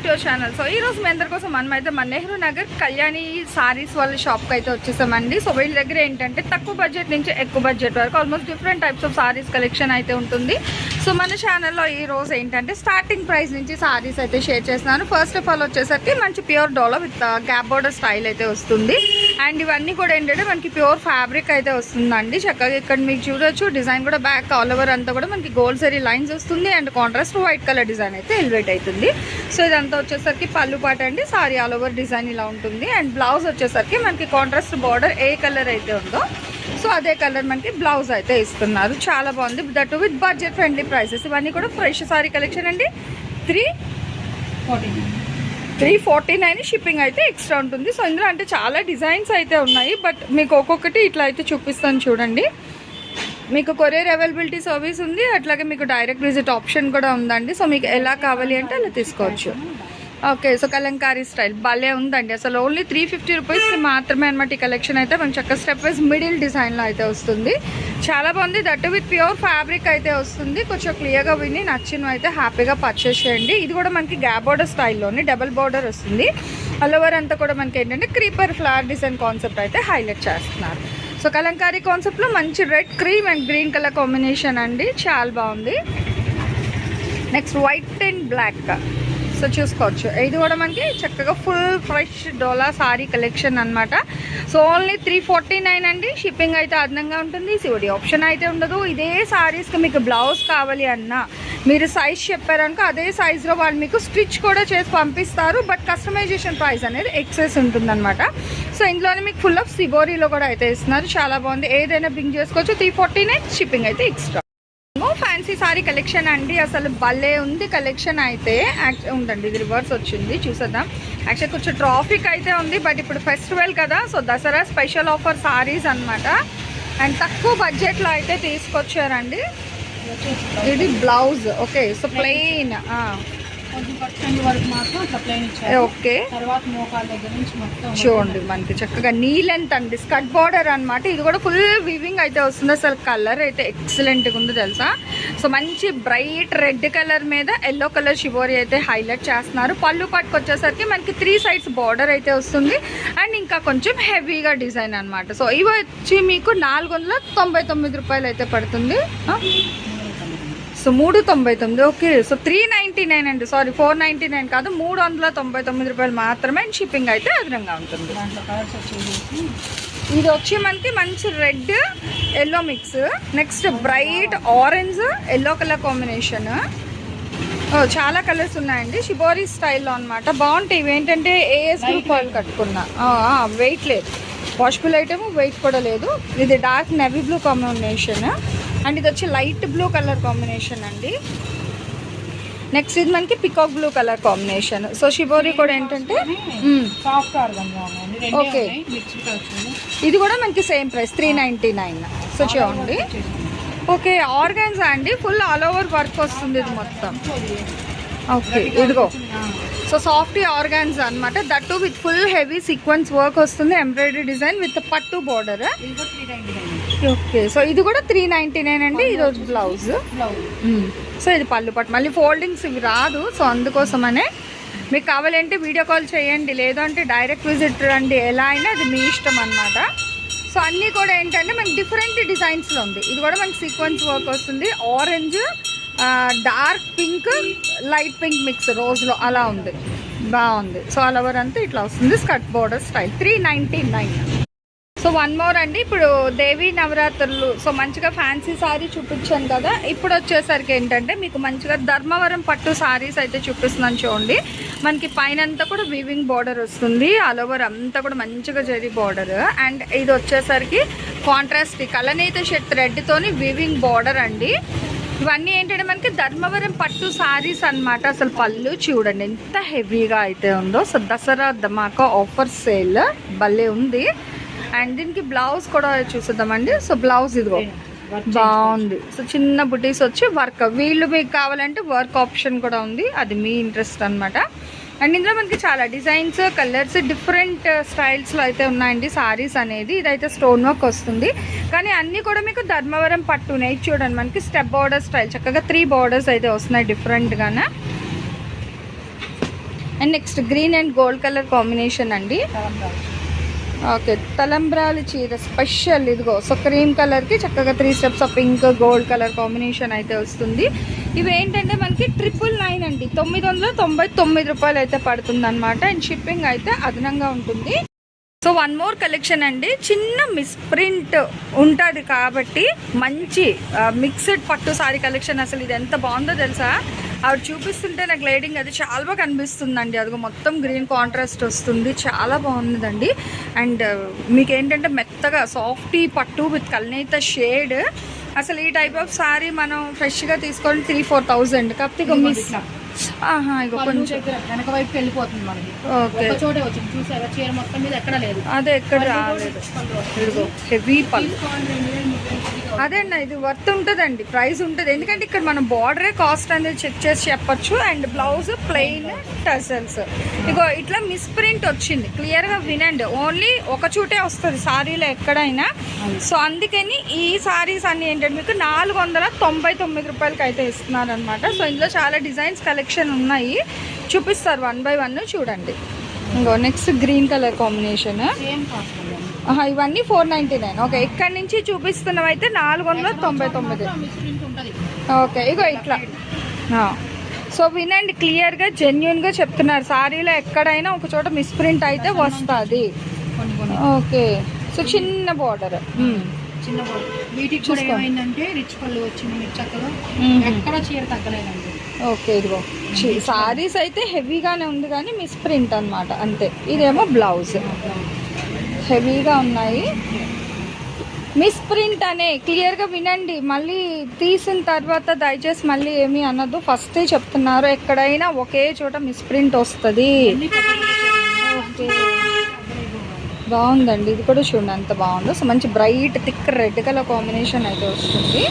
Back to our channel so ఈ రోజు మీ అందరి కోసం మనం అయితే మన నెహ్రూ నగర్ కళ్యాణి సారీస్ వాళ్ళ షాప్కి అయితే వచ్చేసామండి. సో వీళ్ళ దగ్గర ఏంటంటే తక్కువ బడ్జెట్ నుంచి ఎక్కువ బడ్జెట్ వరకు almost different types of saris collection అయితే ఉంటుంది. సో మన ఛానల్లో ఈ రోజు ఏంటంటే స్టార్టింగ్ ప్రైస్ నుంచి సారీస్ అయితే షేర్ చేస్తున్నాను. ఫస్ట్ ఆఫ్ ఆల్ వచ్చేసరికి మంచి pure dola with gap border style అయితే వస్తుంది. అండ్ ఇవన్నీ కూడా ఏంటంటే మనకి ప్యూర్ ఫ్యాబ్రిక్ అయితే వస్తుందండి. చక్కగా ఇక్కడ మీకు చూడొచ్చు. డిజైన్ కూడా బ్యాక్ ఆల్ ఓవర్ అంతా కూడా మనకి గోల్డ్ సరీ లైన్స్ వస్తుంది. And contrast white colour design అయితే ఎలివేట్ అవుతుంది. సో ఇదంతా వచ్చేసరికి పళ్ళు పాట అండి. సారీ ఆల్ ఓవర్ డిజైన్ ఇలా ఉంటుంది. అండ్ బ్లౌజ్ వచ్చేసరికి మనకి కాంట్రాస్ట్ బార్డర్ ఏ కలర్ అయితే ఉందో సో అదే కలర్ మనకి బ్లౌజ్ అయితే ఇస్తున్నారు. చాలా బాగుంది. That with budget friendly prices. ఇవన్నీ కూడా ఫ్రెష్ సారీ కలెక్షన్ అండి. Three three forty nine shipping అయితే ఎక్స్ట్రా ఉంటుంది. సో ఇందులో అంటే చాలా డిజైన్స్ అయితే ఉన్నాయి. బట్ మీకు ఒక్కొక్కటి ఇట్లా అయితే చూపిస్తాను చూడండి. మీకు కొరియర్ అవైలబిలిటీ సర్వీస్ ఉంది. అట్లాగే మీకు డైరెక్ట్ విజిట్ ఆప్షన్ కూడా ఉందండి. సో మీకు ఎలా కావాలి అంటే అలా తీసుకోవచ్చు. Okay so kalamkari style. భలే ఉందండి. అసలు ఓన్లీ త్రీ ఫిఫ్టీ రూపీస్కి మాత్రమే అనమాట ఈ కలెక్షన్ అయితే. మనకి చక్క స్టెప్ వైజ్ మిడిల్ డిజైన్లో అయితే వస్తుంది. చాలా బాగుంది. దట్ విత్ ప్యూర్ ఫ్యాబ్రిక్ అయితే వస్తుంది. కొంచెం క్లియర్గా విని నచ్చినవి అయితే హ్యాపీగా పర్చేస్ చేయండి. ఇది కూడా మనకి గ్యాప్ బోర్డర్ స్టైల్లోని డబల్ బోర్డర్ వస్తుంది. ఆల్ ఓవర్ అంతా కూడా మనకి ఏంటంటే క్రీపర్ ఫ్లవర్ డిజైన్ కాన్సెప్ట్ అయితే హైలైట్ చేస్తున్నారు. సో కలంకారీ కాన్సెప్ట్లో మంచి red cream and green colour combination అండి. చాలా బాగుంది. Next white and black so చూసుకోవచ్చు. ఇది కూడా మనకి చక్కగా full fresh dola sari collection అన్నమాట. So only three forty nine అండి. షిప్పింగ్ అయితే అదనంగా ఉంటుంది. సివడి ఆప్షన్ అయితే ఉండదు. ఇదే సారీస్కి మీకు బ్లౌజ్ కావాలి అన్నా మీరు సైజ్ చెప్పారనుకో అదే సైజులో వాళ్ళు మీకు స్టిచ్ కూడా చేసి పంపిస్తారు. బట్ కస్టమైజేషన్ ప్రైస్ అనేది ఎక్సెస్ ఉంటుందన్నమాట. సో ఇందులోనే మీకు ఫుల్ ఆఫ్ సిబోరీలో కూడా అయితే ఇస్తున్నారు. చాలా బాగుంది. ఏదైనా బింగ్ చేసుకోవచ్చు. త్రీ ఫార్టీ నైన్ షిప్పింగ్ అయితే ఎక్స్ట్రా ఫ్యాన్సీ సారీ కలెక్షన్ అండి. అసలు భలే ఉంది కలెక్షన్ అయితే. ఉందండి ఇది రివర్స్ వచ్చింది చూసేద్దాం. యాక్చువల్ కొంచెం ట్రాఫిక్ అయితే ఉంది బట్ ఇప్పుడు ఫెస్టివల్ కదా so Dussehra special offer saris అన్నమాట. అండ్ తక్కువ బడ్జెట్లో అయితే తీసుకొచ్చారండి. ఇది బ్లౌజ్ ఓకే సో ప్లెయిన్ కొంచెం పర్సెంట్ వరకు మాత్రం అట్లా ప్లేన్ ఇచ్చారు. ఓకే. తర్వాత మోకాల దగ్గర నుంచి మొత్తం చూడండి మనకి చక్కగా నీ లెంత్ అండి. స్కర్ట్ బార్డర్ అన్నమాట. ఇది కూడా ఫుల్ వివింగ్ అయితే వస్తుంది. అసలు కలర్ అయితే ఎక్సలెంట్గా ఉంది తెలుసా? సో మంచి బ్రైట్ రెడ్ కలర్ మీద ఎల్లో కలర్ షిబోరి అయితే హైలైట్ చేస్తున్నారు. పళ్ళు పట్టుకు వచ్చేసరికి మనకి త్రీ సైడ్స్ బార్డర్ అయితే వస్తుంది. అండ్ ఇంకా కొంచెం హెవీగా డిజైన్ అన్నమాట. సో ఇవి వచ్చి మీకు నాలుగు వందల తొంభై తొమ్మిది రూపాయలు అయితే పడుతుంది? సో మూడు తొంభై తొమ్మిది okay. So three ninety nine అండి. సారీ ఫోర్ నైంటీ నైన్ కాదు మూడు వందల తొంభై తొమ్మిది రూపాయలు మాత్రమే షిప్పింగ్ అయితే అదనంగా ఉంటుంది. ఇది వచ్చి మనకి మంచి red yellow mix next bright orange yellow colour combination చాలా కలర్స్ ఉన్నాయండి. షిబోరి స్టైల్లో అన్నమాట. బాగుంటాయి. ఇవి ఏంటంటే ఏఎస్ గ్రూప్ వాళ్ళు కట్టుకున్నా. వెయిట్ లేదు. వాషబుల్ ఐటమ్ వెయిట్ కూడా లేదు. ఇది dark navy blue combination and ఇది వచ్చి లైట్ బ్లూ కలర్ కాంబినేషన్ అండి. నెక్స్ట్ ఇది మనకి peacock blue colour combination so shibori కూడా ఏంటంటే. సాఫ్ట్. ఉన్నాయి. మిక్స్డ్ వచ్చింది ఇది కూడా మనకి same price three ninety nine so చూడండి. ఓకే ఆర్గాన్స్ అండి. ఫుల్ ఆల్ ఓవర్ వర్క్ వస్తుంది ఇది మొత్తం. ఓకే ఇదిగో. సో సాఫ్ట్ ఆర్గాన్స్ అన్నమాట. That with full heavy sequence work వస్తుంది. ఎంబ్రాయిడరీ డిజైన్ విత్ పట్టు బార్డర్ నైన్టీ ఓకే సో ఇది కూడా త్రీ నైంటీ నైన్ అండి ఇది బ్లౌజ్ బ్లౌజ్ సో ఇది పళ్ళు పట్టు మళ్ళీ ఫోల్డింగ్స్ ఇవి రాదు సో అందుకోసమనే మీకు కావాలంటే వీడియో కాల్ చేయండి లేదంటే డైరెక్ట్ విజిట్ రండి ఎలా అయినా అది మీ ఇష్టం అన్నమాట. సో అన్నీ కూడా ఏంటంటే మనకి డిఫరెంట్ డిజైన్స్లో ఉంది. ఇది కూడా మనకి సీక్వెన్స్ వర్క్ వస్తుంది. Orange dark pink light pink mix రోజ్లో అలా ఉంది. బాగుంది. సో ఆల్ ఓవర్ అంతా ఇట్లా వస్తుంది skirt border style three ninety nine so one more అండి. ఇప్పుడు దేవి నవరాత్రులు సో మంచిగా ఫ్యాన్సీ సారీ చూపించాను కదా. ఇప్పుడు వచ్చేసరికి ఏంటంటే మీకు మంచిగా ధర్మవరం పట్టు సారీస్ అయితే చూపిస్తున్నాను చూడండి. మనకి పైన అంతా కూడా వీవింగ్ బార్డర్ వస్తుంది. ఆల్ ఓవర్ అంతా కూడా మంచిగా జరి బార్డర్ అండ్ ఇది వచ్చేసరికి కాంట్రాస్ట్ కలనీత షర్ట్ రెడ్తోని వీవింగ్ బార్డర్ అండి. ఇవన్నీ ఏంటంటే మనకి ధర్మవరం పట్టు సారీస్ అన్నమాట. అసలు పళ్ళు చూడండి ఎంత హెవీగా అయితే ఉందో. So Dussehra Dhamaka offer sale భలే ఉంది. అండ్ దీనికి బ్లౌజ్ కూడా చూసేద్దామండి. సో బ్లౌజ్ ఇదిగో. బాగుంది. సో చిన్న బుటీస్ వచ్చి వర్క్. వీళ్ళు మీకు కావాలంటే వర్క్ ఆప్షన్ కూడా ఉంది. అది మీ ఇంట్రెస్ట్ అన్నమాట. అండ్ ఇందులో మనకి చాలా డిజైన్స్ కలర్స్ డిఫరెంట్ స్టైల్స్లో అయితే ఉన్నాయండి సారీస్ అనేది. ఇదైతే స్టోన్ వర్క్ వస్తుంది. కానీ అన్నీ కూడా మీకు ధర్మవరం పట్టునే ఇది చూడండి. మనకి స్టెప్ బార్డర్ స్టైల్. చక్కగా త్రీ బార్డర్స్ అయితే వస్తున్నాయి డిఫరెంట్గానే and next green and gold colour combination అండి. ఓకే తలంబ్రాలు చీర స్పెషల్ ఇదిగో సో క్రీమ్ కలర్కి చక్కగా three steps of pink gold colour combination అయితే వస్తుంది. ఇవి ఏంటంటే మనకి ట్రిపుల్ నైన్ అండి. తొమ్మిది వందల తొంభై తొమ్మిది రూపాయలు అయితే పడుతుంది అనమాట అండ్ షిప్పింగ్ అయితే అదనంగా ఉంటుంది. సో వన్ మోర్ కలెక్షన్ అండి. చిన్న మిస్ప్రింట్ ఉంటుంది కాబట్టి మంచి మిక్స్డ్ పట్టు సారీ కలెక్షన్ అసలు ఇది ఎంత బాగుందో తెలుసా? ఆవిడ చూపిస్తుంటే నాకు లైటింగ్ అది చాలా బాగా కనిపిస్తుందండి. అదిగో మొత్తం గ్రీన్ కాంట్రాస్ట్ వస్తుంది. చాలా బాగుందండి. అండ్ మీకు ఏంటంటే మెత్తగా సాఫ్టీ పట్టు విత్ కల్నేత షేడ్ అసలు ఈ టైప్ ఆఫ్ సారీ మనం ఫ్రెష్గా తీసుకొని త్రీ ఫోర్ థౌజండ్ కాకపోతే ఇక మిస్ అదే ఎక్కడ రాలేదు. ఇదిగో హెవీ పళ్ళు. అదే అన్న ఇది వర్త్ ఉంటుందండి ప్రైస్ ఉంటుంది. ఎందుకంటే ఇక్కడ మనం బార్డరే కాస్ట్ అనేది చెక్ చేసి చెప్పచ్చు. అండ్ బ్లౌజ్ ప్లెయిన్ టసల్స్ ఇగో ఇట్లా మిస్ప్రింట్ వచ్చింది. క్లియర్గా వినండి. ఓన్లీ ఒక చూటే వస్తుంది సారీలో ఎక్కడైనా. సో అందుకని ఈ సారీస్ అన్ని ఏంటంటే మీకు నాలుగు వందల తొంభై తొమ్మిది రూపాయలకి అయితే ఇస్తున్నారు అనమాట సో ఇందులో చాలా డిజైన్స్ కలెక్షన్ ఉన్నాయి. చూపిస్తారు వన్ బై వన్ చూడండి. ఇంకో నెక్స్ట్ గ్రీన్ కలర్ కాంబినేషన్ ఇవన్నీ ఫోర్ నైంటీ నైన్ ఓకే ఇక్కడ నుంచి చూపిస్తున్నవి అయితే నాలుగు వందల తొంభై తొమ్మిది. ఓకే ఇగో ఇట్లా. సో వినండి క్లియర్గా జెన్యున్గా చెప్తున్నారు. సారీలో ఎక్కడైనా ఒక చోట మిస్ప్రింట్ అయితే వస్తుంది. ఓకే సో చిన్న బార్డర్ చిన్న బోర్డు వీటికి కూడా ఏమైందంటే రిచ్ పళ్ళు వచ్చింది మీకు చక్కగా మ్మ్. ఎక్కడ చీర తగ్గలేదండి. ఓకే ఇదిగో. సారీస్ అయితే హెవీగానే ఉంది కానీ మిస్ప్రింట్ అన్నమాట. అంతే. ఇదేమో బ్లౌజ్ హెవీగా ఉన్నాయి. మిస్ ప్రింట్ అనే క్లియర్గా వినండి. మళ్ళీ తీసిన తర్వాత దయచేసి మళ్ళీ ఏమీ అనొద్దు. ఫస్టే చెప్తున్నారు ఎక్కడైనా ఒకే చోట మిస్ ప్రింట్ వస్తుంది. ఓకే. బాగుందండి. ఇది కూడా చూడండి ఎంత బాగుందో. సో మంచి bright thick red colour combination అయితే వస్తుంది.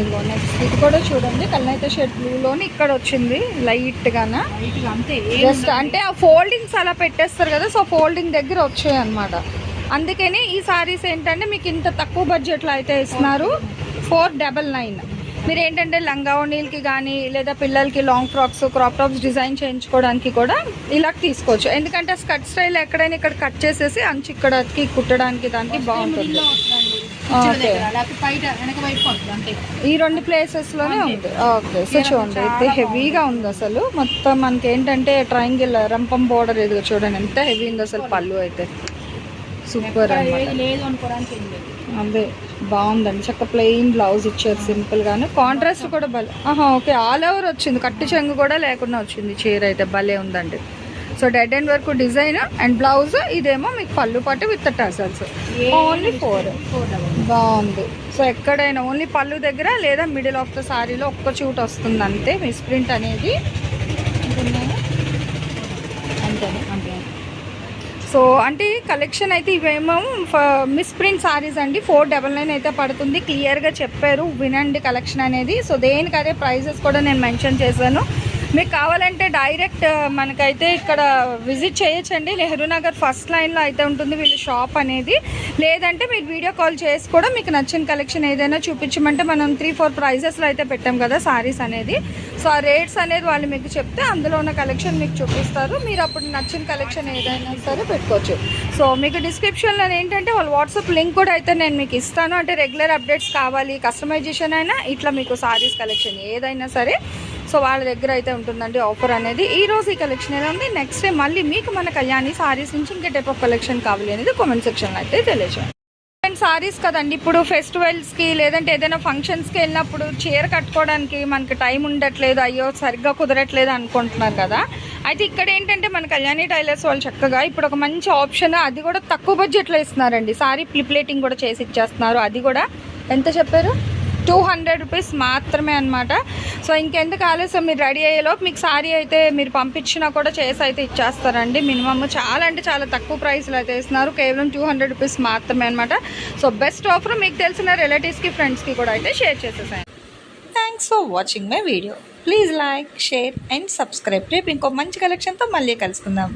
ఇదిగో నెక్స్ట్ ఇది కూడా చూడండి. కళ్ళనైతే షెడ్ బ్లూలోని ఇక్కడ వచ్చింది. లైట్గానా White గా అంతే ఏం జస్ట్ అంటే ఆ ఫోల్డింగ్స్ అలా పెట్టేస్తారు కదా సో ఫోల్డింగ్ దగ్గర వచ్చాయి అనమాట అందుకని ఈ సారీస్ ఏంటంటే మీకు ఇంత తక్కువ బడ్జెట్లో అయితే ఇస్తున్నారు. ఫోర్ డబల్ నైన్ మీరు ఏంటంటే లంగా కానీ లేదా పిల్లలకి long frocks crop tops design చేయించుకోవడానికి కూడా ఇలా తీసుకోవచ్చు. ఎందుకంటే స్కర్ట్ స్టైల్ ఎక్కడైనా ఇక్కడ కట్ చేసేసి అంచు ఇక్కడకి కుట్టడానికి దానికి బాగుంటుంది. ఈ రెండు ప్లేసెస్లోనే ఉంది. ఓకే సో చూడండి అయితే హెవీగా ఉంది అసలు. మొత్తం మనకి ఏంటంటే ట్రయాంగిల్ రంపం బోర్డర్ ఎదుగు చూడండి ఎంత హెవీ ఉంది అసలు పళ్ళు అయితే. సూపర్ అదే బాగుందండి. చక్క ప్లెయిన్ బ్లౌజ్ ఇచ్చారు సింపుల్ గాను. కాంట్రాస్ట్ కూడా భలే ఆహా ఓకే ఆల్ ఓవర్ వచ్చింది. కట్టు చెంగు కూడా లేకుండా వచ్చింది చీర అయితే భలే ఉందండి. So dead and work design and blouse ఇదేమో మీకు పళ్ళు పట్టు with tassels only four four double బాగుంది. సో ఎక్కడైనా ఓన్లీ పళ్ళు దగ్గర లేదా మిడిల్ ఆఫ్ ద సారీలో ఒక్క చూట్ వస్తుంది అంతే మిస్ ప్రింట్ అనేది. అంతే అంతే. సో అంటే కలెక్షన్ అయితే ఇవేమో మిస్ ప్రింట్ సారీస్ అండి. ఫోర్ డబల్ నైన్ అయితే పడుతుంది. క్లియర్గా చెప్పారు. వినండి కలెక్షన్ అనేది. సో దేనికి అదే ప్రైజెస్ కూడా నేను మెన్షన్ చేశాను. మీకు కావాలంటే డైరెక్ట్ మనకైతే ఇక్కడ విజిట్ చేయొచ్చండి. నెహ్రూ నగర్ ఫస్ట్ లైన్లో అయితే ఉంటుంది వీళ్ళ షాప్ అనేది. లేదంటే మీరు వీడియో కాల్ చేసి కూడా మీకు నచ్చిన కలెక్షన్ ఏదైనా చూపించమంటే మనం త్రీ ఫోర్ ప్రైజెస్లో అయితే పెట్టాం కదా శారీస్ అనేది. సో ఆ రేట్స్ అనేది వాళ్ళు మీకు చెప్తే అందులో ఉన్న కలెక్షన్ మీకు చూపిస్తారు. మీరు అప్పుడు నచ్చిన కలెక్షన్ ఏదైనా సరే పెట్టుకోవచ్చు. సో మీకు డిస్క్రిప్షన్లో ఏంటంటే వాళ్ళ వాట్సాప్ లింక్ కూడా అయితే నేను మీకు ఇస్తాను. అంటే రెగ్యులర్ అప్డేట్స్ కావాలి కస్టమైజేషన్ అయినా ఇట్లా మీకు సారీస్ కలెక్షన్ ఏదైనా సరే. సో వాళ్ళ దగ్గర అయితే ఉంటుందండి ఆఫర్ అనేది. ఈ రోజు ఈ కలెక్షన్ ఎలా ఉంది? నెక్స్ట్ డే మళ్ళీ మీకు మన కళ్యాణి సారీస్ నుంచి ఇంకే టైప్ ఆఫ్ కలెక్షన్ కావాలి అనేది కామెంట్ సెక్షన్లో అయితే తెలియజేయండి. అండ్ సారీస్ కదండి ఇప్పుడు ఫెస్టివల్స్కి లేదంటే ఏదైనా ఫంక్షన్స్కి వెళ్ళినప్పుడు చీర కట్టుకోవడానికి మనకి టైం ఉండట్లేదు అయ్యో సరిగ్గా కుదరట్లేదు అనుకుంటున్నారు కదా. అయితే ఇక్కడ ఏంటంటే మన కళ్యాణి టైలర్స్ వాళ్ళు చక్కగా ఇప్పుడు ఒక మంచి ఆప్షన్ అది కూడా తక్కువ బడ్జెట్లో ఇస్తున్నారండి. సారీ ప్లిప్లేటింగ్ కూడా చేసి ఇచ్చేస్తున్నారు. అది కూడా ఎంత చెప్పారు? టూ హండ్రెడ్ రూపీస్ మాత్రమే అనమాట సో ఇంకెందుకు ఆలస్యం? మీరు రెడీ అయ్యేలోపు మీకు సారీ అయితే మీరు పంపించినా కూడా చేసి అయితే ఇచ్చేస్తారండి. మినిమమ్ చాలా అంటే చాలా తక్కువ ప్రైస్లో అయితే ఇస్తున్నారు. కేవలం టూ హండ్రెడ్ రూపీస్ మాత్రమే అనమాట సో బెస్ట్ ఆఫర్ మీకు తెలిసిన రిలేటివ్స్కి ఫ్రెండ్స్కి కూడా అయితే షేర్ చేసేసాను thanks for watching my video please like share and subscribe రేపు ఇంకో మంచి కలెక్షన్తో మళ్ళీ కలుసుకుందాం.